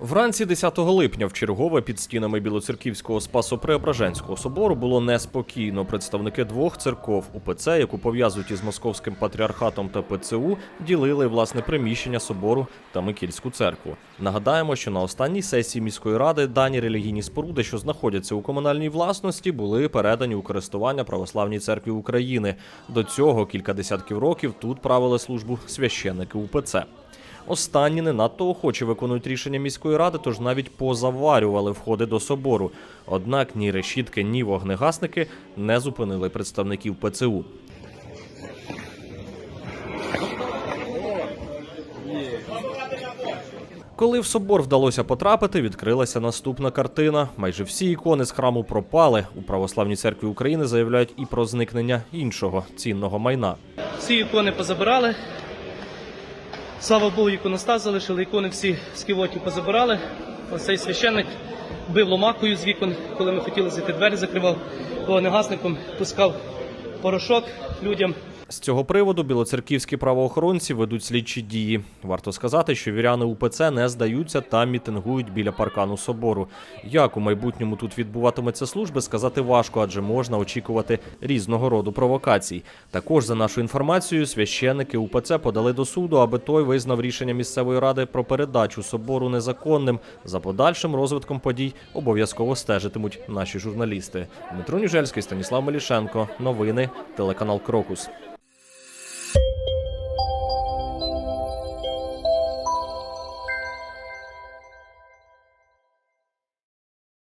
Вранці 10 липня в чергове під стінами Білоцерківського Спасо-Преображенського собору було неспокійно. Представники двох церков УПЦ, яку пов'язують із московським патріархатом та ПЦУ, ділили власне приміщення собору та Микільську церкву. Нагадаємо, що на останній сесії міської ради дані релігійні споруди, що знаходяться у комунальній власності, були передані у користування православній церкві України. До цього кілька десятків років тут правили службу священники УПЦ. Останні не надто охоче виконують рішення міської ради, тож навіть позаварювали входи до собору. Однак ні решітки, ні вогнегасники не зупинили представників ПЦУ. Коли в собор вдалося потрапити, відкрилася наступна картина. Майже всі ікони з храму пропали. У православній церкві України заявляють і про зникнення іншого цінного майна. Всі ікони позабирали. Слава Богу, іконостас залишили, ікони всі з ківотів позабирали. Ось цей священник бив ломакою з вікон, коли ми хотіли зайти, двері закривав вогнегасником, пускав порошок людям. З цього приводу білоцерківські правоохоронці ведуть слідчі дії. Варто сказати, що віряни УПЦ не здаються та мітингують біля паркану собору. Як у майбутньому тут відбуватиметься служби, сказати важко, адже можна очікувати різного роду провокацій. Також за нашою інформацією, священники УПЦ подали до суду, аби той визнав рішення місцевої ради про передачу собору незаконним. За подальшим розвитком подій обов'язково стежитимуть наші журналісти. Дмитро Ніжельський, Станіслав Мелішенко. Новини телеканал Крокус.